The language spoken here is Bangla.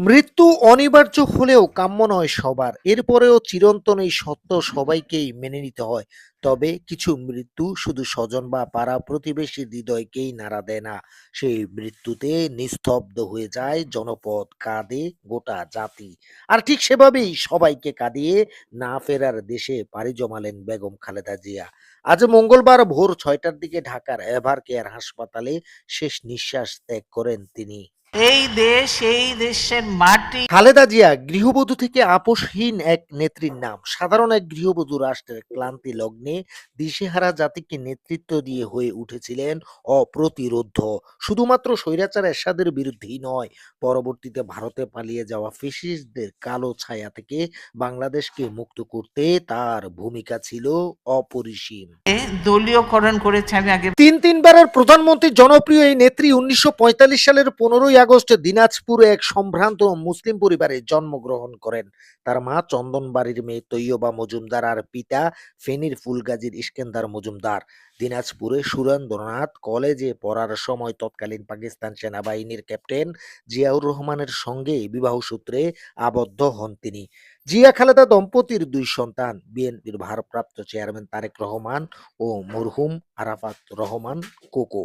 মৃত্যু অনিবার্য হলেও কাম্য নয় সবার। এরপরেও চিরন্তন এই সত্য সবাইকেই মেনে নিতে হয়। তবে কিছু মৃত্যু শুধু স্বজন বা পাড়া প্রতিবেশীর হৃদয়কেই নাড়া দেয় না। সেই মৃত্যুতে নিস্তব্ধ হয়ে যায় জনপদ কাঁদে গোটা জাতি। আর ঠিক সেভাবেই সবাইকে কাঁদিয়ে না ফেরার দেশে পাড়ি জমালেন বেগম খালেদা জিয়া। আজ মঙ্গলবার ভোর ছয়টার দিকে ঢাকার এভার কেয়ার হাসপাতালে শেষ নিঃশ্বাস ত্যাগ করেন তিনি। এই দেশ এই দেশের মাটি। খালেদা জিয়া গৃহবধূ থেকে আপোষহীন এক নেত্রীর নাম। সাধারণ এক গৃহবধূ রাষ্ট্রের ক্লান্তি লগ্নে দিশেহারা জাতিকে নেতৃত্ব দিয়ে হয়ে উঠেছিলেন অপ্রতিরোধ্য শুধুমাত্র স্বৈরাচার এরশাদের বিরুদ্ধেই নয় পরবর্তীতে ভারতে পালিয়ে যাওয়া ফেসিস্টদের কালো ছায়া থেকে বাংলাদেশকে মুক্ত করতে তার ভূমিকা ছিল অপরিসীম। দলীয়করণ করেছে আমি আগে তিন তিনবারের প্রধানমন্ত্রী জনপ্রিয় এই নেত্রী উনিশশো পঁয়তাল্লিশ সালের পনেরোই আগস্ট দিনাজপুরে এক সম্ভ্রান্ত মুসলিম পরিবারে জন্মগ্রহণ করেন। তার মা চন্দনবাড়ির মেয়ে তৈয়বা মজুমদার আর পিতা ফেনীর ফুলগাজীর ইস্কেন্দার মজুমদার। দিনাজপুরে সুরেন্দ্রনাথ কলেজে পড়ার সময় তৎকালীন পাকিস্তান সেনাবাহিনীর ক্যাপ্টেন জিয়াউর রহমানের সঙ্গে বিবাহ সূত্রে আবদ্ধ হন তিনি। জিয়া খালেদা দম্পতির দুই সন্তান, বিএনপির ভারপ্রাপ্ত চেয়ারম্যান তারেক রহমান ও মরহুম আরাফাত রহমান কোকো।